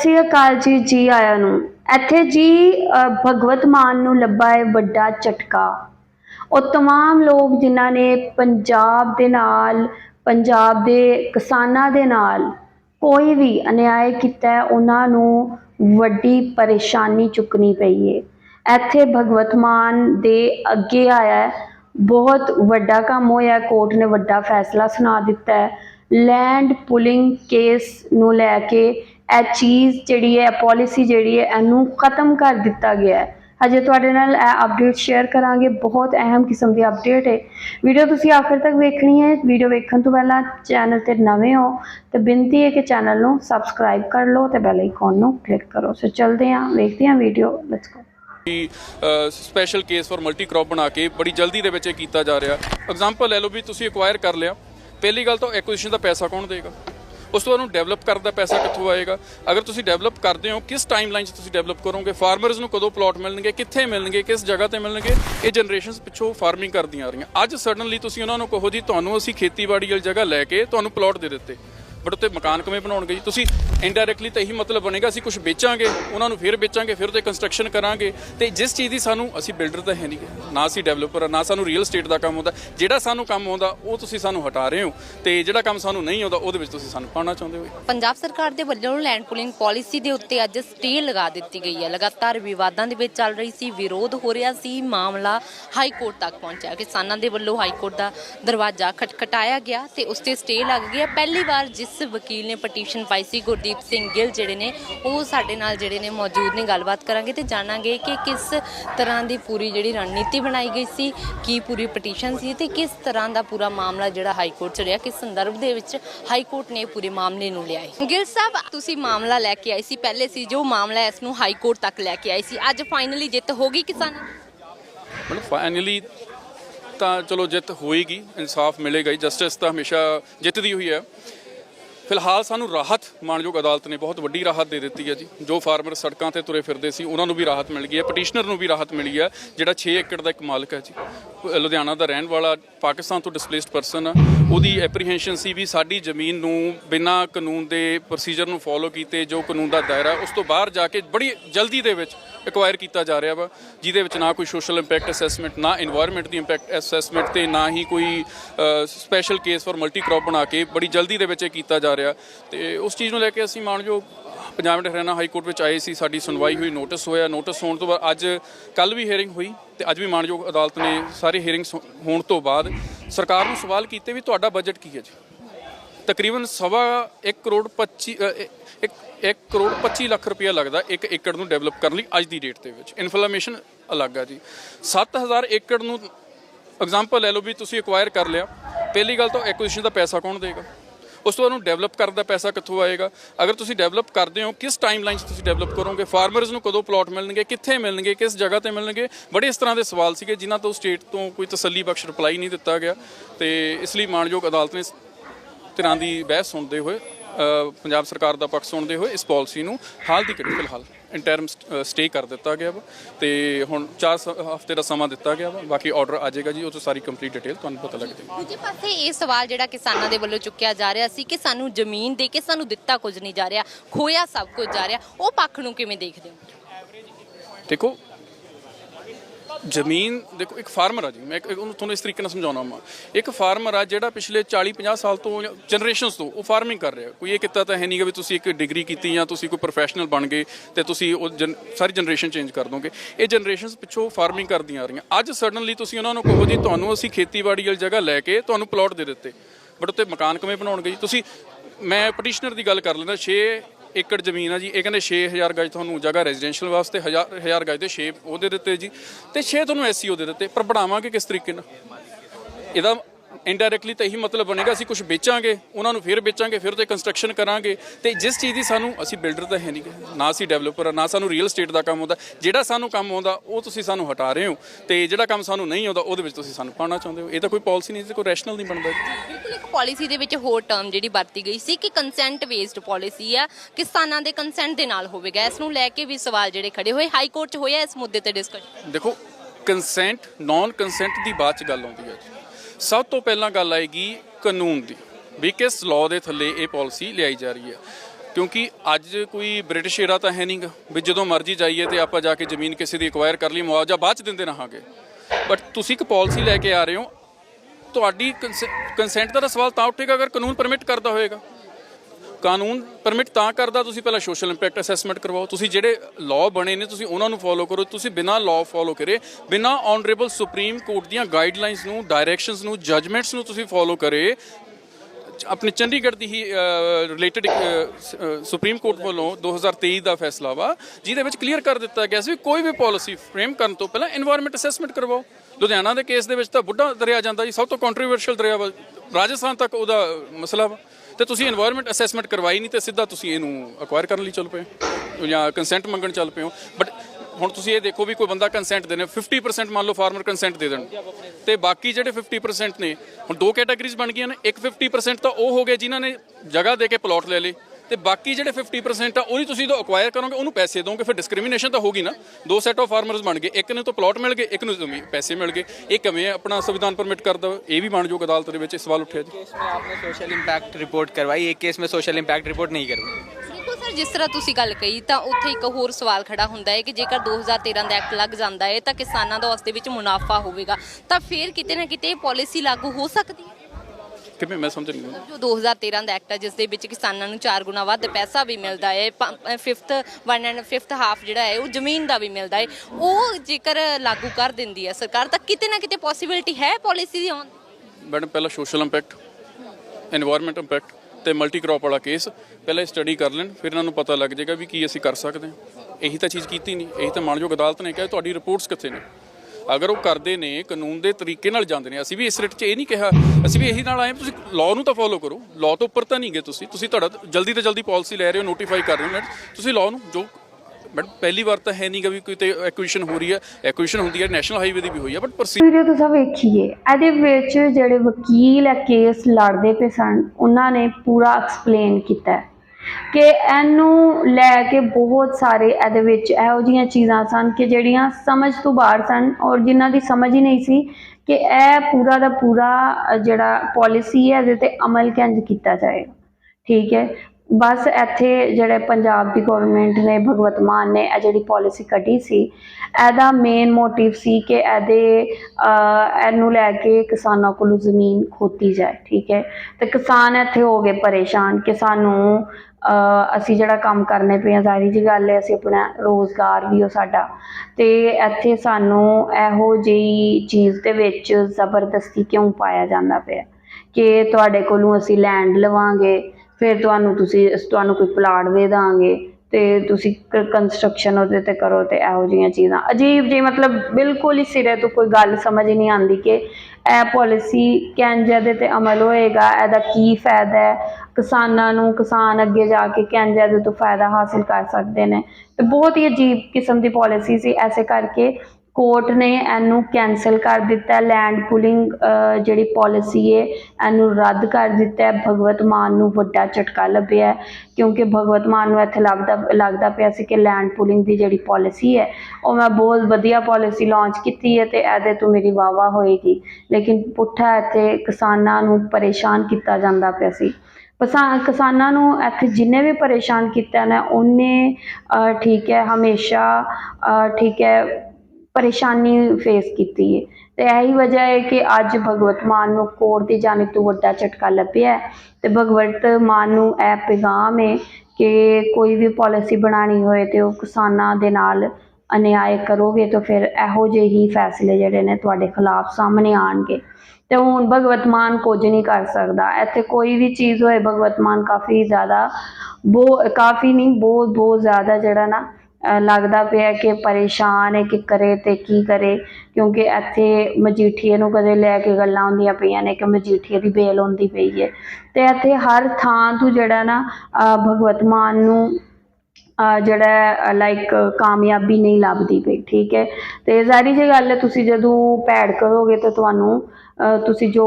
ਸਤਿ ਸ੍ਰੀ ਅਕਾਲ ਜੀ ਜੀ ਆਇਆਂ ਨੂੰ ਇੱਥੇ ਜੀ ਅ, ਭਗਵਤ ਮਾਨ ਨੂੰ ਲੱਭਾ ਹੈ ਵੱਡਾ ਝਟਕਾ ਉਹ तमाम ਲੋਕ ਜਿਨ੍ਹਾਂ ਨੇ ਪੰਜਾਬ ਦੇ ਨਾਲ ਪੰਜਾਬ ਦੇ ਕਿਸਾਨਾਂ ਦੇ ਨਾਲ ਕੋਈ ਵੀ ਅਨਿਆਏ ਕੀਤਾ ਹੈ, ਉਹਨਾਂ ਨੂੰ ਵੱਡੀ ਪਰੇਸ਼ਾਨੀ ਚੁੱਕਣੀ ਪਈ ਹੈ ਇੱਥੇ ਭਗਵਤ ਮਾਨ ਦੇ ਅੱਗੇ ਆਇਆ ਹੈ ਬਹੁਤ ਵੱਡਾ ਕੰਮ ਹੋਇਆ ਕੋਰਟ ਨੇ ਵੱਡਾ ਫੈਸਲਾ ਸੁਣਾ ਦਿੱਤਾ ਹੈ ਲੈਂਡ ਪੁਲਿੰਗ ਕੇਸ ਨੂੰ ਲੈ ਕੇ ਇਹ ਚੀਜ਼ ਜਿਹੜੀ ਹੈ ਪਾਲਿਸੀ ਜਿਹੜੀ ਹੈ, ਇਹਨੂੰ ਖਤਮ ਕਰ ਦਿੱਤਾ ਗਿਆ ਹੈ। ਹਜੇ ਤੁਹਾਡੇ ਨਾਲ ਇਹ ਅਪਡੇਟ ਸ਼ੇਅਰ ਕਰਾਂਗੇ। ਬਹੁਤ ਅਹਿਮ ਕਿਸਮ ਦੀ ਅਪਡੇਟ ਹੈ। ਵੀਡੀਓ ਤੁਸੀਂ ਆਖਰ ਤੱਕ ਵੇਖਣੀ ਹੈ। ਵੀਡੀਓ ਵੇਖਣ ਤੋਂ ਪਹਿਲਾਂ ਚੈਨਲ ਤੇ ਨਵੇਂ ਹੋ, ਤਾਂ ਬੇਨਤੀ ਹੈ ਕਿ ਚੈਨਲ ਨੂੰ ਸਬਸਕ੍ਰਾਈਬ ਕਰ ਲਓ ਤੇ ਬੈਲ ਆਈਕਨ ਨੂੰ ਕਲਿੱਕ ਕਰੋ। ਸੋ ਚਲਦੇ ਹਾਂ, ਵੇਖਦੇ ਹਾਂ video let's go special case for multi crop ਬਣਾ ਕੇ ਬੜੀ ਜਲਦੀ ਦੇ ਵਿੱਚ ਇਹ ਕੀਤਾ ਜਾ ਰਿਹਾ। ਐਗਜ਼ਾਮਪਲ ਲੈ ਲਓ ਵੀ ਤੁਸੀਂ ਐਕਵਾਇਰ ਕਰ ਲਿਆ। ਪਹਿਲੀ ਗੱਲ ਤਾਂ ਐਕੁਜੀਸ਼ਨ ਦਾ ਪੈਸਾ ਕੌਣ ਦੇਗਾ? ਉਸ ਤੋਂ ਬਾਅਦ ਉਹਨੂੰ ਡਿਵੈਲਪ ਕਰਨ ਦਾ ਪੈਸਾ ਕਿੱਥੋਂ ਆਏਗਾ? ਅਗਰ ਤੁਸੀਂ ਡਿਵੈਲਪ ਕਰਦੇ ਹੋ, ਕਿਸ ਟਾਈਮਲਾਈਨ 'ਚ ਤੁਸੀਂ ਡਿਵੈਲਪ ਕਰੋਗੇ? ਫਾਰਮਰਸ ਨੂੰ ਕਦੋਂ ਪਲਾਟ ਮਿਲਣਗੇ? ਕਿੱਥੇ ਮਿਲਣਗੇ? ਕਿਸ ਜਗ੍ਹਾ ਤੇ ਮਿਲਣਗੇ? ਇਹ ਜਨਰੇਸ਼ਨਸ ਪਿੱਛੋਂ ਫਾਰਮਿੰਗ ਕਰਦੀਆਂ ਆ ਰਹੀਆਂ। ਅੱਜ ਸਡਨਲੀ ਤੁਸੀਂ ਉਹਨਾਂ ਨੂੰ ਕਹੋ ਜੀ, ਤੁਹਾਨੂੰ ਅਸੀਂ ਖੇਤੀਬਾੜੀ ਵਾਲੀ ਜਗ੍ਹਾ ਲੈ ਕੇ ਤੁਹਾਨੂੰ ਪਲਾਟ ਦੇ ਦਿੱਤੇ। ਬਟ ਉੱਤੇ ਮਕਾਨ ਕਿਵੇਂ ਬਣਾਉਣਗੇ ਜੀ? ਤੁਸੀਂ ਇਨਡਾਇਰੈਕਟਲੀ ਤਾਂ ਇਹੀ ਮਤਲਬ ਬਣੇਗਾ ਅਸੀਂ ਕੁਝ ਵੇਚਾਂਗੇ ਉਹਨਾਂ ਨੂੰ ਫਿਰ ਵੇਚਾਂਗੇ ਫਿਰ ਉਹਤੇ ਕੰਸਟਰਕਸ਼ਨ ਕਰਾਂਗੇ। ਤੇ ਜਿਸ ਚੀਜ਼ ਦੀ ਸਾਨੂੰ ਅਸੀਂ ਬਿਲਡਰ ਤਾਂ ਹੈ ਨਹੀਂ ਗੇ, ਨਾ ਅਸੀਂ ਡਿਵੈਲਪਰ ਨਾ ਸਾਨੂੰ ਰੀਅਲ ਏਸਟੇਟ ਦਾ ਕੰਮ ਆਉਂਦਾ। ਜਿਹੜਾ ਸਾਨੂੰ ਕੰਮ ਆਉਂਦਾ ਉਹ ਤੁਸੀਂ ਸਾਨੂੰ ਹਟਾ ਰਹੇ ਹੋ। ਤੇ ਜਿਹੜਾ ਕੰਮ ਸਾਨੂੰ ਨਹੀਂ ਆਉਂਦਾ ਉਹਦੇ ਵਿੱਚ ਤੁਸੀਂ ਸਾਨੂੰ ਪਾਉਣਾ ਚਾਹੁੰਦੇ ਹੋ ਪੰਜਾਬ ਸਰਕਾਰ ਦੇ ਵੱਲੋਂ ਲੈਂਡ ਪੁਲਿੰਗ ਪਾਲਿਸੀ ਦੇ ਉੱਤੇ ਅੱਜ ਸਟੇ ਲਗਾ ਦਿੱਤੀ ਗਈ ਹੈ। ਲਗਾਤਾਰ ਵਿਵਾਦਾਂ ਦੇ ਵਿੱਚ ਚੱਲ ਰਹੀ ਸੀ ਵਿਰੋਧ ਹੋ ਰਿਹਾ ਸੀ ਮਾਮਲਾ ਹਾਈ ਕੋਰਟ ਤੱਕ ਪਹੁੰਚਿਆ। ਕਿਸਾਨਾਂ ਦੇ ਵੱਲੋਂ ਹਾਈ ਕੋਰਟ ਦਾ ਦਰਵਾਜ਼ਾ ਖਟਖਟਾਇਆ ਗਿਆ ਤੇ ਉਸ ਤੇ ਸਟੇ ਲੱਗ ਗਿਆ ਪਹਿਲੀ ਵਾਰ ਜਿਸ ਵਕੀਲ ਨੇ ਪਟੀਸ਼ਨ ਪਾਈ ਸੀ ਗੁਰਦੀਪ ਸਿੰਘ ਗਿੱਲ ਜਿਹੜੇ ਨੇ ਉਹ ਸਾਡੇ ਨਾਲ ਜਿਹੜੇ ਨੇ ਮੌਜੂਦ ਨੇ ਗੱਲਬਾਤ ਕਰਾਂਗੇ ਤੇ ਜਾਣਾਂਗੇ ਕਿ ਕਿਸ ਤਰ੍ਹਾਂ ਦੀ ਪੂਰੀ ਜਿਹੜੀ ਰਣਨੀਤੀ ਬਣਾਈ ਗਈ ਸੀ ਕੀ ਪੂਰੀ ਪਟੀਸ਼ਨ ਸੀ ਤੇ ਕਿਸ ਤਰ੍ਹਾਂ ਦਾ ਪੂਰਾ ਮਾਮਲਾ ਜਿਹੜਾ ਹਾਈ ਕੋਰਟ ਚ ਰਿਹਾ ਕਿਸ ਸੰਦਰਭ ਦੇ ਵਿੱਚ ਹਾਈ ਕੋਰਟ ਨੇ ਪੂਰੇ ਮਾਮਲੇ ਨੂੰ ਲਿਆ ਹੈ ਗਿੱਲ ਸਾਹਿਬ ਤੁਸੀਂ ਮਾਮਲਾ ਲੈ ਕੇ ਆਏ ਸੀ ਪਹਿਲੇ ਸੀ ਜੋ ਮਾਮਲਾ ਹੈ, ਇਸ ਨੂੰ ਹਾਈ ਕੋਰਟ ਤੱਕ ਲੈ ਕੇ ਆਏ ਸੀ ਅੱਜ ਫਾਈਨਲੀ ਜਿੱਤ ਹੋ ਗਈ ਕਿਸਾਨਾਂ ਮਤਲਬ ਫਾਈਨਲੀ ਤਾਂ ਚਲੋ ਜਿੱਤ ਹੋਏਗੀ ਇਨਸਾਫ ਮਿਲੇਗਾ ਹੀ ਜਸਟਿਸ ਤਾਂ ਹਮੇਸ਼ਾ ਜਿੱਤਦੀ ਹੋਈ ਹੈ। ਫਿਲਹਾਲ ਸਾਨੂੰ ਰਾਹਤ ਮਾਨਯੋਗ ਅਦਾਲਤ ਨੇ ਬਹੁਤ ਵੱਡੀ ਰਾਹਤ ਦੇ ਦਿੱਤੀ ਹੈ ਜੀ। ਜੋ ਫਾਰਮਰ ਸੜਕਾਂ ਤੇ ਤੁਰੇ ਫਿਰਦੇ ਸੀ, ਉਹਨਾਂ ਨੂੰ ਵੀ ਰਾਹਤ ਮਿਲ ਗਈ ਹੈ, ਪਟੀਸ਼ਨਰ ਨੂੰ ਵੀ ਰਾਹਤ ਮਿਲੀ ਹੈ, ਜਿਹੜਾ 6 ਏਕੜ ਦਾ ਇੱਕ ਮਾਲਕ ਹੈ ਜੀ। ਲੁਧਿਆਣਾ ਦਾ ਰਹਿਣ ਵਾਲਾ, ਪਾਕਿਸਤਾਨ ਤੋਂ ਡਿਸਪਲੇਸਡ ਪਰਸਨ ਆ। ਉਹਦੀ ਐਪਰੀਹੈਂਸ਼ਨ ਸੀ ਵੀ ਸਾਡੀ ਜ਼ਮੀਨ ਨੂੰ ਬਿਨਾਂ ਕਾਨੂੰਨ ਦੇ ਪ੍ਰੋਸੀਜਰ ਨੂੰ ਫੋਲੋ ਕੀਤੇ, ਜੋ ਕਾਨੂੰਨ ਦਾ ਦਾਇਰਾ, ਉਸ ਤੋਂ ਬਾਹਰ ਜਾ ਕੇ ਬੜੀ ਜਲਦੀ ਦੇ ਵਿੱਚ ਐਕਵਾਇਰ ਕੀਤਾ ਜਾ ਰਿਹਾ ਵਾ, ਜਿਹਦੇ ਵਿੱਚ ਨਾ ਕੋਈ ਸੋਸ਼ਲ ਇੰਪੈਕਟ ਅਸੈਸਮੈਂਟ ਨਾ এনवायरमेंट ਦੀ ਇੰਪੈਕਟ ਅਸੈਸਮੈਂਟ ਤੇ ਨਾ ਹੀ ਕੋਈ special case for multi crop ਬਣਾ ਕੇ ਬੜੀ ਜਲਦੀ ਦੇ ਵਿੱਚ ਇਹ ਕੀਤਾ ਜਾ ਰਿਹਾ। ਤੇ ਉਸ ਚੀਜ਼ ਨੂੰ ਲੈ ਕੇ ਅਸੀਂ ਮਾਨਯੋਗ Punjab and Haryana high court ਵਿੱਚ ਆਏ ਸੀ, ਸਾਡੀ ਸੁਣਵਾਈ ਹੋਈ ਨੋਟਿਸ ਹੋਇਆ। ਨੋਟਿਸ ਹੋਣ ਤੋਂ ਬਾਅਦ ਅੱਜ ਕੱਲ ਵੀ ਹੀਅਰਿੰਗ ਹੋਈ ਤੇ ਅੱਜ ਵੀ ਮਾਨਯੋਗ ਅਦਾਲਤ ਨੇ ਸਾਰੇ ਹੀਅਰਿੰਗ ਹੋਣ ਤੋਂ ਬਾਅਦ ਸਰਕਾਰ ਨੂੰ ਸਵਾਲ ਕੀਤੇ ਵੀ ਤੁਹਾਡਾ ਬਜਟ ਕੀ ਹੈ ਜੀ? ਤਕਰੀਬਨ ਸਵਾ 1 ਕਰੋੜ 25 ਇੱਕ 1 ਕਰੋੜ 25 ਲੱਖ ਰੁਪਇਆ ਲੱਗਦਾ ਇੱਕ ਏਕੜ ਨੂੰ ਡਿਵੈਲਪ ਕਰਨ ਲਈ ਅੱਜ ਦੀ ਡੇਟ ਦੇ ਵਿੱਚ। ਇਨਫਲੇਸ਼ਨ ਅਲੱਗ ਆ ਜੀ। 7000 ਏਕੜ ਨੂੰ ਐਗਜ਼ਾਮਪਲ ਲੈ ਲਓ ਵੀ ਤੁਸੀਂ ਐਕਵਾਇਰ ਕਰ ਲਿਆ। ਪਹਿਲੀ ਗੱਲ ਤਾਂ ਐਕੁਜੀਸ਼ਨ ਦਾ ਪੈਸਾ ਕੌਣ ਦੇਗਾ? ਉਸ ਤੋਂ ਬਾਅਦ ਉਹਨੂੰ ਡਿਵੈਲਪ ਕਰਨ ਦਾ ਪੈਸਾ ਕਿੱਥੋਂ ਆਏਗਾ? ਅਗਰ ਤੁਸੀਂ ਡਿਵੈਲਪ ਕਰਦੇ ਹੋ, ਕਿਸ ਟਾਈਮਲਾਈਨ 'ਚ ਤੁਸੀਂ ਡਿਵੈਲਪ ਕਰੋਗੇ? ਫਾਰਮਰਸ ਨੂੰ ਕਦੋਂ ਪਲਾਟ ਮਿਲਣਗੇ? ਕਿੱਥੇ ਮਿਲਣਗੇ? ਕਿਸ ਜਗ੍ਹਾ ਤੇ ਮਿਲਣਗੇ? ਬੜੇ ਇਸ ਤਰ੍ਹਾਂ ਦੇ ਸਵਾਲ ਸੀਗੇ, ਜਿਨ੍ਹਾਂ ਤੋਂ ਸਟੇਟ ਤੋਂ ਕੋਈ ਤਸੱਲੀ ਬਖਸ਼ ਰਿਪਲਾਈ ਨਹੀਂ ਦਿੱਤਾ ਗਿਆ। ਤੇ ਇਸ ਲਈ ਮਾਣਯੋਗ ਅਦਾਲਤ ਨੇ ਧਿਰਾਂ ਦੀ ਬਹਿਸ ਸੁਣਦੇ ਹੋਏ ਪੰਜਾਬ ਸਰਕਾਰ ਦਾ ਪੱਖ ਸੁਣਦੇ ਹੋਏ ਇਸ ਪਾਲਿਸੀ ਨੂੰ ਹਾਲ ਦੀ ਘੜੀ ਫਿਲਹਾਲ ਇੰਟਰਮ ਸਟੇ ਕਰ ਦਿੱਤਾ ਗਿਆ ਵਾ। ਤੇ ਹੁਣ 4 ਹਫ਼ਤੇ ਦਾ ਸਮਾਂ ਦਿੱਤਾ ਗਿਆ ਵਾ। ਬਾਕੀ ਆਰਡਰ ਆ ਜਾਏਗਾ ਜੀ ਉਹ ਤੋਂ ਸਾਰੀ ਕੰਪਲੀਟ ਡਿਟੇਲ ਤੁਹਾਨੂੰ ਪਤਾ ਲੱਗ ਜਾਏਗੀ। ਦੂਜੇ ਪਾਸੇ ਇਹ ਸਵਾਲ ਜਿਹੜਾ ਕਿਸਾਨਾਂ ਦੇ ਵੱਲੋਂ ਚੁੱਕਿਆ ਜਾ ਰਿਹਾ ਸੀ ਕਿ ਸਾਨੂੰ ਜ਼ਮੀਨ ਦੇ ਕੇ ਸਾਨੂੰ ਦਿੱਤਾ ਕੁਝ ਨਹੀਂ ਜਾ ਰਿਹਾ ਖੋਇਆ ਸਭ ਕੁਝ ਜਾ ਰਿਹਾ ਉਹ ਪੱਖ ਨੂੰ ਕਿਵੇਂ ਦੇਖਦੇ ਹੋ? ਦੇਖੋ ਜ਼ਮੀਨ, ਦੇਖੋ, ਇੱਕ ਫਾਰਮਰ ਆ ਜੀ, ਮੈਂ ਇੱਕ- ਉਹਨੂੰ ਤੁਹਾਨੂੰ ਇਸ ਤਰੀਕੇ ਨਾਲ ਸਮਝਾਉਣਾ ਮੈਂ ਇੱਕ ਫਾਰਮਰ ਆ ਜਿਹੜਾ ਪਿਛਲੇ 40 50 ਸਾਲ ਤੋਂ ਜਨਰੇਸ਼ਨਸ ਤੋਂ ਉਹ ਫਾਰਮਿੰਗ ਕਰ ਰਿਹਾ। ਕੋਈ ਇਹ ਕਿੱਤਾ ਤਾਂ ਹੈ ਨਹੀਂ ਕਿ ਵੀ ਤੁਸੀਂ ਇੱਕ ਡਿਗਰੀ ਕੀਤੀ ਜਾਂ ਤੁਸੀਂ ਕੋਈ ਪ੍ਰੋਫੈਸ਼ਨਲ ਬਣ ਗਏ ਤੇ ਤੁਸੀਂ ਉਹ ਜਨ- ਸਾਰੀ ਜਨਰੇਸ਼ਨ ਚੇਂਜ ਕਰ ਦੋਗੇ। ਇਹ ਜਨਰੇਸ਼ਨਸ ਪਿੱਛੋਂ ਫਾਰਮਿੰਗ ਕਰਦੀਆਂ ਆ ਰਹੀਆਂ। ਅੱਜ ਸਡਨਲੀ ਤੁਸੀਂ ਉਹਨਾਂ ਨੂੰ ਕਹੋ ਜੀ, ਤੁਹਾਨੂੰ ਅਸੀਂ ਖੇਤੀਬਾੜੀ ਵਾਲੀ ਜਗ੍ਹਾ ਲੈ ਕੇ ਤੁਹਾਨੂੰ ਪਲਾਟ ਦੇ ਦਿੱਤੇ। ਬਟ ਉੱਤੇ ਮਕਾਨ ਕਿਵੇਂ ਬਣਾਉਣਗੇ ਜੀ? ਤੁਸੀਂ ਮੈਂ ਪਟੀਸ਼ਨਰ ਦੀ ਗੱਲ ਕਰ ਲੈਂਦਾ 6 ਏਕੜ ਜ਼ਮੀਨ ਆ ਜੀ। ਇਹ ਕਹਿੰਦੇ 6000 ਗਜ ਤੁਹਾਨੂੰ ਜਗ੍ਹਾ ਰੈਜ਼ੀਡੈਂਸ਼ੀਅਲ ਵਾਸਤੇ 1000 1000 ਗਜ ਦੇ 6 ਉਹ ਦੇ ਦਿੱਤੇ ਜੀ। ਤੇ 6 ਤੁਹਾਨੂੰ ਐਸਸੀਓ ਦੇ ਦਿੱਤੇ। ਪਰ ਬਣਾਵਾਂਗੇ ਕਿਸ ਤਰੀਕੇ ਨਾਲ? ਇਹਦਾ ਇਨਡਾਇਰੈਕਟਲੀ ਤਾਂ ਇਹੀ ਮਤਲਬ ਬਣੇਗਾ ਅਸੀਂ ਕੁਝ ਵੇਚਾਂਗੇ ਉਹਨਾਂ ਨੂੰ ਫਿਰ ਵੇਚਾਂਗੇ ਫਿਰ ਤੇ ਕੰਸਟਰਕਸ਼ਨ ਕਰਾਂਗੇ। ਤੇ ਜਿਸ ਚੀਜ਼ ਦੀ ਸਾਨੂੰ ਅਸੀਂ ਬਿਲਡਰ ਤਾਂ ਹੈ ਨਹੀਂ ਨਾ ਅਸੀਂ ਡਿਵੈਲਪਰ ਨਾ ਸਾਨੂੰ ਰੀਅਲ ਏਸਟੇਟ ਦਾ ਕੰਮ ਆਉਂਦਾ। ਜਿਹੜਾ ਸਾਨੂੰ ਕੰਮ ਆਉਂਦਾ ਉਹ ਤੁਸੀਂ ਸਾਨੂੰ ਹਟਾ ਰਹੇ ਹੋ। ਤੇ ਜਿਹੜਾ ਕੰਮ ਸਾਨੂੰ ਨਹੀਂ ਆਉਂਦਾ ਉਹਦੇ ਵਿੱਚ ਤੁਸੀਂ ਸਾਨੂੰ ਪਾਉਣਾ ਚਾਹੁੰਦੇ ਹੋ। ਇਹ ਤਾਂ ਕੋਈ ਪਾਲਿਸੀ ਨਹੀਂ ਤੇ ਕੋਈ ਰੈਸ਼ਨਲ ਨਹੀਂ ਬਣਦਾ। ਬਿਲਕੁਲ ਇੱਕ ਪਾਲਿਸੀ ਦੇ ਵਿੱਚ ਹੋਰ ਟਰਮ ਜਿਹੜੀ ਵਰਤੀ ਗਈ ਸੀ ਕਿ ਕੰਸੈਂਟ ਬੇਸਡ ਪਾਲਿਸੀ ਆ ਕਿਸਾਨਾਂ ਦੇ ਕੰਸੈਂਟ ਦੇ ਨਾਲ ਹੋਵੇਗਾ। ਇਸ ਨੂੰ ਲੈ ਕੇ ਵੀ ਸਵਾਲ ਜਿਹੜੇ ਖੜੇ ਹੋਏ ਹਾਈ ਕੋਰਟ 'ਚ ਹੋਇਆ ਇਸ ਮੁੱਦੇ ਤੇ ਡਿਸਕਸ਼ਨ ਦੇਖੋ ਕੰਸੈਂਟ ਨਾਨ ਕੰਸੈਂਟ ਦੀ ਬਾਅਦ ਚ ਗੱਲ ਆਉਂਦੀ ਹੈ ਜੀ। ਸਭ ਤੋਂ ਪਹਿਲਾਂ ਗੱਲ ਆਏਗੀ ਕਾਨੂੰਨ ਦੀ, ਵੀ ਕਿਸ ਲਾਅ ਦੇ ਥੱਲੇ ਇਹ ਪਾਲਿਸੀ ਲਿਆਈ ਜਾ ਰਹੀ ਹੈ। ਕਿਉਂਕਿ ਅੱਜ ਕੋਈ ਬ੍ਰਿਟਿਸ਼ ਏਰਾ ਤਾਂ ਹੈ ਨਹੀਂਗਾ ਵੀ ਜਦੋਂ ਮਰਜ਼ੀ ਜਾਈਏ ਤੇ ਆਪਾਂ ਜਾ ਕੇ ਜ਼ਮੀਨ ਕਿਸੇ ਦੀ ਐਕਵਾਇਰ ਕਰ ਲਈ, ਮੁਆਵਜ਼ਾ ਬਾਅਦ ਚ ਦਿੰਦੇ ਰਹਾਂਗੇ। ਬਟ ਤੁਸੀਂ ਇੱਕ ਪਾਲਿਸੀ ਲੈ ਕੇ ਆ ਰਹੇ ਹੋ, ਤੁਹਾਡੀ ਕੰਸੈਂਟ ਦਾ ਤਾਂ ਸਵਾਲ ਤਾਂ ਉੱਠੇਗਾ, ਅਗਰ ਕਾਨੂੰਨ ਪਰਮਿਟ ਕਰਦਾ ਹੋਏਗਾ। ਕਾਨੂੰਨ ਪਰਮਿਟ ਤਾਂ ਕਰਦਾ, ਤੁਸੀਂ ਪਹਿਲਾਂ ਸੋਸ਼ਲ ਇੰਪੈਕਟ ਅਸੈਸਮੈਂਟ ਕਰਵਾਓ। ਤੁਸੀਂ ਜਿਹੜੇ ਲਾਅ ਬਣੇ ਨੇ, ਤੁਸੀਂ ਉਹਨਾਂ ਨੂੰ ਫੋਲੋ ਕਰੋ। ਤੁਸੀਂ ਬਿਨਾਂ ਲਾਅ ਫੋਲੋ ਕਰੇ, ਬਿਨਾਂ ਆਨਰੇਬਲ ਸੁਪਰੀਮ ਕੋਰਟ ਦੀਆਂ ਗਾਈਡਲਾਈਨਸ ਨੂੰ ਡਾਇਰੈਕਸ਼ਨਸ ਨੂੰ ਜਜਮੈਂਟਸ ਨੂੰ ਤੁਸੀਂ ਫੋਲੋ ਕਰੇ। ਆਪਣੇ ਚੰਡੀਗੜ੍ਹ ਦੀ ਹੀ ਰਿਲੇਟਡ ਸੁਪਰੀਮ ਕੋਰਟ ਵੱਲੋਂ 2023 ਦਾ ਫੈਸਲਾ ਵਾ, ਜਿਹਦੇ ਵਿੱਚ ਕਲੀਅਰ ਕਰ ਦਿੱਤਾ ਗਿਆ ਸੀ ਕੋਈ ਵੀ ਪਾਲਿਸੀ ਫਰੇਮ ਕਰਨ ਤੋਂ ਪਹਿਲਾਂ এনवायरमेंट ਅਸੈਸਮੈਂਟ ਕਰਵਾਓ। ਲੁਧਿਆਣਾ ਦੇ ਕੇਸ ਦੇ ਵਿੱਚ ਤਾਂ ਬੁੱਢਾ ਦਰਿਆ ਜਾਂਦਾ ਜੀ, ਸਭ ਤੋਂ ਕੰਟਰੋਵਰਸ਼ੀਅਲ ਦਰਿਆ ਵਾ। ਰਾਜਸਥਾਨ ਤੱਕ ਉਹਦਾ ਮਸਲਾ ਵਾ। ਤੇ ਤੁਸੀਂ এনवायरमेंट ਅਸੈਸਮੈਂਟ ਕਰਵਾਈ ਨਹੀਂ ਤੇ ਸਿੱਧਾ ਤੁਸੀਂ ਇਹਨੂੰ ਅਕਵਾਇਰ ਕਰਨ ਲਈ ਚੱਲ ਪਏ ਜਾਂ ਕੰਸੈਂਟ ਮੰਗਣ ਚੱਲ ਪਏ ਹੋ। ਬਟ ਹੁਣ ਤੁਸੀਂ ਇਹ ਦੇਖੋ ਵੀ ਕੋਈ ਬੰਦਾ ਕੰਸੈਂਟ ਦੇਣੇ 50% ਮੰਨ ਲਓ ਫਾਰਮਰ ਕੰਸੈਂਟ ਦੇ ਦੇਣ। ਤੇ ਬਾਕੀ ਜਿਹੜੇ 50% ਨੇ, ਹੁਣ ਦੋ ਕੈਟਾਗਰੀਜ਼ ਬਣ ਗਈਆਂ ਨੇ, ਇੱਕ 50% ਤਾਂ ਉਹ ਹੋ ਗਏ ਜਿਨ੍ਹਾਂ ਨੇ ਜਗ੍ਹਾ ਦੇ ਕੇ ਪਲਾਟ ਲੈ ਲਏ ਤੇ ਬਾਕੀ ਜਿਹੜੇ 50% ਆ ਉਹਦੀ ਤੁਸੀਂ ਜਦੋਂ ਅਕਵਾਇਰ ਕਰੋਗੇ ਉਹਨੂੰ ਪੈਸੇ ਦੋਗੇ ਫਿਰ ਡਿਸਕ੍ਰਿਮੀਨੇਸ਼ਨ ਤਾਂ ਹੋਗੀ ਨਾ। ਦੋ ਸੈਟ ਆਫ ਫਾਰਮਰਸ ਬਣ ਗਏ ਇੱਕ ਨੂੰ ਤਾਂ ਪਲਾਟ ਮਿਲ ਗਏ ਇੱਕ ਨੂੰ ਜ਼ਮੀਨ ਪੈਸੇ ਮਿਲ ਗਏ। ਇਹ ਕਿਵੇਂ ਆਪਣਾ ਸੰਵਿਧਾਨ ਪਰਮਿਟ ਕਰਦਾ ਇਹ ਵੀ ਮਾਨਯੋਗ ਅਦਾਲਤ ਦੇ ਵਿੱਚ ਸਵਾਲ ਉੱਠਿਆ ਜੀ। ਕੇਸ ਵਿੱਚ ਆਪਨੇ ਸੋਸ਼ਲ ਇੰਪੈਕਟ ਰਿਪੋਰਟ ਕਰਵਾਈ ਇੱਕ ਕੇਸ ਵਿੱਚ ਸੋਸ਼ਲ ਇੰਪੈਕਟ ਰਿਪੋਰਟ ਨਹੀਂ ਕਰਵਾਈ। ਸਰ ਜਿਸ ਤਰ੍ਹਾਂ ਤੁਸੀਂ ਗੱਲ ਕਹੀ ਤਾਂ ਉੱਥੇ ਇੱਕ ਹੋਰ ਸਵਾਲ ਖੜਾ ਹੁੰਦਾ ਹੈ ਕਿ ਜੇਕਰ 2013 ਦਾ ਐਕਟ ਲੱਗ ਜਾਂਦਾ ਹੈ ਤਾਂ ਕਿਸਾਨਾਂ ਦਾ ਉਸ ਦੇ ਵਿੱਚ ਮੁਨਾਫਾ ਹੋਵੇਗਾ। ਤਾਂ ਫਿਰ ਕਿਤੇ ਨਾ ਕਿਤੇ ਪਾਲਿਸੀ ਲਾਗੂ ਹੋ ਸਕਦੀ ਹੈ? ਕਿਵੇਂ ਮੈਂ ਸਮਝ ਨਹੀਂ ਜੋ 2013 ਦਾ ਐਕਟ ਹੈ ਜਿਸ ਦੇ ਵਿੱਚ ਕਿਸਾਨਾਂ ਨੂੰ 4 ਗੁਣਾ ਵੱਧ ਪੈਸਾ ਵੀ ਮਿਲਦਾ ਹੈ 5th 1 ਐਂਡ 5th ਹਾਫ ਜਿਹੜਾ ਹੈ ਉਹ ਜ਼ਮੀਨ ਦਾ ਵੀ ਮਿਲਦਾ ਹੈ। ਉਹ ਜੇਕਰ ਲਾਗੂ ਕਰ ਦਿੰਦੀ ਹੈ ਸਰਕਾਰ ਤਾਂ ਕਿਤੇ ਨਾ ਕਿਤੇ ਪੋਸਿਬਿਲਿਟੀ ਹੈ ਪਾਲਿਸੀ ਦੀ ਆਉਣ ਮੈਡਮ ਪਹਿਲਾਂ ਸੋਸ਼ਲ ਇੰਪੈਕਟ এনवायरमेंट ਇੰਪੈਕਟ ਤੇ ਮਲਟੀ ਕ੍ਰੌਪ ਵਾਲਾ ਕੇਸ ਪਹਿਲਾਂ ਸਟੱਡੀ ਕਰ ਲੈਣ ਫਿਰ ਇਹਨਾਂ ਨੂੰ ਪਤਾ ਲੱਗ ਜਾਏਗਾ ਵੀ ਕੀ ਅਸੀਂ ਕਰ ਸਕਦੇ ਹਾਂ। ਇਹੀ ਤਾਂ ਚੀਜ਼ ਕੀਤੀ ਨਹੀਂ ਇਹੀ ਤਾਂ ਮਾਨਯੋਗ ਅਦਾਲਤ ਨੇ ਕਿਹਾ ਤੁਹਾਡੀ ਰਿਪੋਰਟਸ ਕਿੱਥੇ ਨੇ? ਅਗਰ ਉਹ ਕਰਦੇ ਨੇ, ਕਾਨੂੰਨ ਦੇ ਤਰੀਕੇ ਨਾਲ ਜਾਂਦੇ ਨੇ, ਅਸੀਂ ਵੀ ਇਸ ਰਿਟ 'ਚ ਇਹ ਨਹੀਂ ਕਿਹਾ। ਅਸੀਂ ਵੀ ਇਹੀ ਨਾਲ ਆਏ ਤੁਸੀਂ ਲਾਅ ਨੂੰ ਤਾਂ ਫੋਲੋ ਕਰੋ। ਲਾਅ ਤੋਂ ਉੱਪਰ ਤਾਂ ਨਹੀਂ ਗਏ ਤੁਸੀਂ। ਤੁਸੀਂ ਤੁਹਾਡਾ ਜਲਦੀ ਤੋਂ ਜਲਦੀ ਪਾਲਿਸੀ ਲੈ ਰਹੇ ਹੋ ਨੋਟੀਫਾਈ ਕਰ ਰਹੇ ਹੋ ਤੁਸੀਂ ਲਾਅ ਨੂੰ ਜੋ ਬਟ ਪਹਿਲੀ ਵਾਰ ਤਾਂ ਹੈ ਨਹੀਂਗਾ ਵੀ ਕੋਈ ਤੇ ਐਕੁਇਸ਼ਨ ਹੋ ਰਹੀ ਹੈ। ਐਕੁਇਸ਼ਨ ਹੁੰਦੀ ਹੈ ਨੈਸ਼ਨਲ ਹਾਈਵੇ ਦੀ ਵੀ ਹੋਈ ਹੈ ਬਟ ਵੀਡੀਓ ਤੁਸੀਂ ਵੇਖੀਏ ਇਹਦੇ ਵਿੱਚ ਜਿਹੜੇ ਵਕੀਲ ਹੈ ਕੇਸ ਲੜਦੇ ਪਏ ਸਨ, ਉਹਨਾਂ ਨੇ ਪੂਰਾ ਐਕਸਪਲੇਨ ਕੀਤਾ ਕਿ ਇਹਨੂੰ ਲੈ ਕੇ ਬਹੁਤ ਸਾਰੇ ਇਹਦੇ ਵਿੱਚ ਇਹੋ ਜਿਹੀਆਂ ਚੀਜ਼ਾਂ ਸਨ ਕਿ ਜਿਹੜੀਆਂ ਸਮਝ ਤੋਂ ਬਾਹਰ ਸਨ ਔਰ ਜਿਨ੍ਹਾਂ ਦੀ ਸਮਝ ਹੀ ਨਹੀਂ ਸੀ ਕਿ ਇਹ ਪੂਰਾ ਦਾ ਪੂਰਾ ਜਿਹੜਾ ਪਾਲਿਸੀ ਹੈ ਇਹਦੇ ਤੇ ਅਮਲ ਕਿੰਜ ਕੀਤਾ ਜਾਏਗਾ। ਠੀਕ ਹੈ? ਬਸ ਇੱਥੇ ਜਿਹੜੇ ਪੰਜਾਬ ਦੀ ਗਵਰਨਮੈਂਟ ਨੇ ਭਗਵਤ ਮਾਨ ਨੇ ਇਹ ਜਿਹੜੀ ਪਾਲਿਸੀ ਕੱਢੀ ਸੀ ਇਹਦਾ ਮੇਨ ਮੋਟਿਵ ਸੀ ਕਿ ਇਹਦੇ ਅਹ, ਇਹਨੂੰ ਲੈ ਕੇ ਕਿਸਾਨਾਂ ਕੋਲੋਂ ਜ਼ਮੀਨ ਖੋਤੀ ਜਾਏ। ਠੀਕ ਹੈ? ਤੇ ਕਿਸਾਨ ਇੱਥੇ ਹੋ ਗਏ ਪਰੇਸ਼ਾਨ ਕਿ ਸਾਨੂੰ ਅਸੀਂ ਜਿਹੜਾ ਕੰਮ ਕਰਨੇ ਪਏ ਹਾਂ, ਜ਼ਾਹਿਰ ਜਿਹੀ ਗੱਲ ਹੈ, ਅਸੀਂ ਆਪਣਾ ਰੋਜ਼ਗਾਰ ਵੀ ਉਹ ਸਾਡਾ। ਅਤੇ ਇੱਥੇ ਸਾਨੂੰ ਇਹੋ ਜਿਹੀ ਚੀਜ਼ ਦੇ ਵਿੱਚ ਜ਼ਬਰਦਸਤੀ ਕਿਉਂ ਪਾਇਆ ਜਾਂਦਾ ਪਿਆ? ਕਿ ਤੁਹਾਡੇ ਕੋਲੋਂ ਅਸੀਂ ਲੈਂਡ ਲਵਾਂਗੇ, ਫਿਰ ਤੁਹਾਨੂੰ ਤੁਸੀਂ, ਤੁਹਾਨੂੰ ਕੋਈ ਪਲਾਟ ਦੇ ਦਾਂਗੇ। ਤੇ ਤੁਸੀਂ ਕੰਸਟਰਕਸ਼ਨ ਉਹਦੇ ਤੇ ਕਰੋ ਤੇ ਇਹੋ ਜਿਹੀਆਂ ਚੀਜ਼ਾਂ। ਅਜੀਬ ਜੀ ਮਤਲਬ ਬਿਲਕੁਲ ਹੀ ਸਿਰੇ ਤੋਂ ਕੋਈ ਗੱਲ ਸਮਝ ਹੀ ਨਹੀਂ ਆਉਂਦੀ ਕਿ ਇਹ ਪਾਲਿਸੀ ਕਿੰਜ ਇਹਦੇ ਤੇ ਅਮਲ ਹੋਏਗਾ, ਇਹਦਾ ਕੀ ਫਾਇਦਾ ਹੈ? ਕਿਸਾਨਾਂ ਨੂੰ ਕਿਸਾਨ ਅੱਗੇ ਜਾ ਕੇ ਕਿੰਜ ਇਹਦੇ ਤੋਂ ਫਾਇਦਾ ਹਾਸਿਲ ਕਰ ਸਕਦੇ ਨੇ। ਤੇ ਬਹੁਤ ਹੀ ਅਜੀਬ ਕਿਸਮ ਦੀ ਪਾਲਿਸੀ ਸੀ, ਐਸੇ ਕਰਕੇ ਕੋਰਟ ਨੇ ਇਹਨੂੰ ਕੈਂਸਲ ਕਰ ਦਿੱਤਾ, ਲੈਂਡ ਪੁਲਿੰਗ ਜਿਹੜੀ ਪੋਲਿਸੀ ਹੈ ਇਹਨੂੰ ਰੱਦ ਕਰ ਦਿੱਤਾ ਹੈ ਭਗਵਤ ਮਾਨ ਨੂੰ ਵੱਡਾ ਝਟਕਾ ਲੱਭਿਆ, ਕਿਉਂਕਿ ਭਗਵਤ ਮਾਨ ਨੂੰ ਇੱਥੇ ਲੱਗਦਾ ਲੱਗਦਾ ਪਿਆ ਸੀ ਕਿ ਲੈਂਡ ਪੁਲਿੰਗ ਦੀ ਜਿਹੜੀ ਪੋਲਿਸੀ ਹੈ ਉਹ ਮੈਂ ਬਹੁਤ ਵਧੀਆ ਪੋਲਿਸੀ ਲਾਂਚ ਕੀਤੀ ਹੈ ਤੇ ਇਹਦੇ ਤੋਂ ਮੇਰੀ ਵਾਵਾ ਹੋਏਗੀ। ਲੇਕਿਨ ਪੁੱਠਾ ਇੱਥੇ ਕਿਸਾਨਾਂ ਨੂੰ ਪਰੇਸ਼ਾਨ ਕੀਤਾ ਜਾਂਦਾ ਪਿਆ ਸੀ। ਪਸਾ- ਕਿਸਾਨਾਂ ਨੂੰ ਇੱਥੇ ਜਿੰਨੇ ਵੀ ਪਰੇਸ਼ਾਨ ਕੀਤਾ ਨਾ, ਉਹਨੇ ਠੀਕ ਹੈ, ਹਮੇਸ਼ਾ ਠੀਕ ਹੈ ਪਰੇਸ਼ਾਨੀ ਫੇਸ ਕੀਤੀ ਹੈ। ਤੇ ਇਹੀ ਵਜ੍ਹਾ ਹੈ ਕਿ ਅੱਜ ਭਗਵਤ ਮਾਨ ਨੂੰ ਕੋਰਟ ਦੀ ਜਾਨਿਬ ਤੋਂ ਵੱਡਾ ਝਟਕਾ ਲੱਭਿਆ ਹੈ। ਤੇ ਭਗਵਤ ਮਾਨ ਨੂੰ ਇਹ ਪੈਗਾਮ ਹੈ ਕਿ ਕੋਈ ਵੀ ਪਾਲਿਸੀ ਬਣਾਣੀ ਹੋਏ ਤੇ ਉਹ ਕਿਸਾਨਾਂ ਦੇ ਨਾਲ ਅਨਿਆਏ ਕਰੋਗੇ ਤਾਂ ਫਿਰ ਇਹੋ ਜਿਹੇ ਹੀ ਫੈਸਲੇ ਜਿਹੜੇ ਨੇ ਤੁਹਾਡੇ ਖਿਲਾਫ ਸਾਹਮਣੇ ਆਣਗੇ ਤੇ ਹੁਣ ਭਗਵਤ ਮਾਨ ਕੁਝ ਨਹੀਂ ਕਰ ਸਕਦਾ। ਇੱਥੇ ਕੋਈ ਵੀ ਚੀਜ਼ ਹੋਏ, ਭਗਵਤ ਮਾਨ ਕਾਫੀ ਜ਼ਿਆਦਾ ਬਹੁ ਕਾਫੀ ਨਹੀਂ ਬਹੁਤ ਬਹੁਤ ਜ਼ਿਆਦਾ ਜਿਹੜਾ ਨਾ ਲੱਗਦਾ ਪਿਆ ਕਿ ਪਰੇਸ਼ਾਨ ਹੈ ਕਿ ਕਰੇ ਤੇ ਕੀ ਕਰੇ, ਕਿਉਂਕਿ ਇੱਥੇ ਮਜੀਠੀਏ ਨੂੰ ਕਦੇ ਲੈ ਕੇ ਗੱਲਾਂ ਹੁੰਦੀਆਂ ਪਈਆਂ ਨੇ ਕਿ ਮਜੀਠੀਏ ਦੀ ਬੇਲ ਹੁੰਦੀ ਪਈ ਹੈ। ਤੇ ਇੱਥੇ ਹਰ ਥਾਂ ਤੋਂ ਜਿਹੜਾ ਨਾ, ਅਹ ਭਗਵਤ ਮਾਨ ਨੂੰ, ਅਹ ਜਿਹੜਾ ਲਾਈਕ ਕਾਮਯਾਬੀ ਨਹੀਂ ਲੱਭਦੀ ਪਈ, ਠੀਕ ਹੈ। ਤੇ ਜ਼ਾਰੀ ਜੀ ਗੱਲ ਹੈ, ਤੁਸੀਂ ਜਦੋਂ ਪੈੜ ਕਰੋਗੇ ਤਾਂ ਤੁਹਾਨੂੰ ਤੁਸੀਂ ਜੋ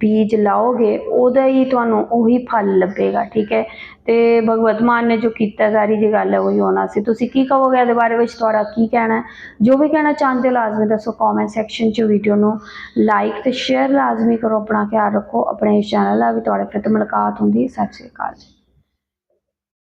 ਬੀਜ ਲਾਓਗੇ, ਉਹਦਾ ਹੀ ਤੁਹਾਨੂੰ ਉਹੀ ਫਲ ਲੱਭੇਗਾ, ਠੀਕ ਹੈ? ਅਤੇ ਭਗਵਤ ਮਾਨ ਨੇ ਜੋ ਕੀਤਾ ਸਾਰੀ ਜੀ ਗੱਲ ਹੈ, ਉਹੀ ਹੋਣਾ ਸੀ। ਤੁਸੀਂ ਕੀ ਕਹੋਗੇ ਇਹਦੇ ਬਾਰੇ ਵਿੱਚ? ਤੁਹਾਡਾ ਕੀ ਕਹਿਣਾ ਜੋ ਵੀ ਕਹਿਣਾ ਚਾਹੁੰਦੇ ਹੋ, ਲਾਜ਼ਮੀ ਦੱਸੋ ਕਮੈਂਟ ਸੈਕਸ਼ਨ 'ਚ ਵੀਡੀਓ ਨੂੰ ਲਾਈਕ ਤੇ ਸ਼ੇਅਰ ਲਾਜ਼ਮੀ ਕਰੋ, ਆਪਣਾ ਖਿਆਲ ਰੱਖੋ। ਆਪਣੇ ਇਸ ਚੈਨਲ ਨਾਲ ਵੀ ਤੁਹਾਡੇ ਫਿਰ ਤੋਂ ਮੁਲਾਕਾਤ ਹੁੰਦੀ ਸਤਿ ਸ਼੍ਰੀ ਅਕਾਲ ਜੀ।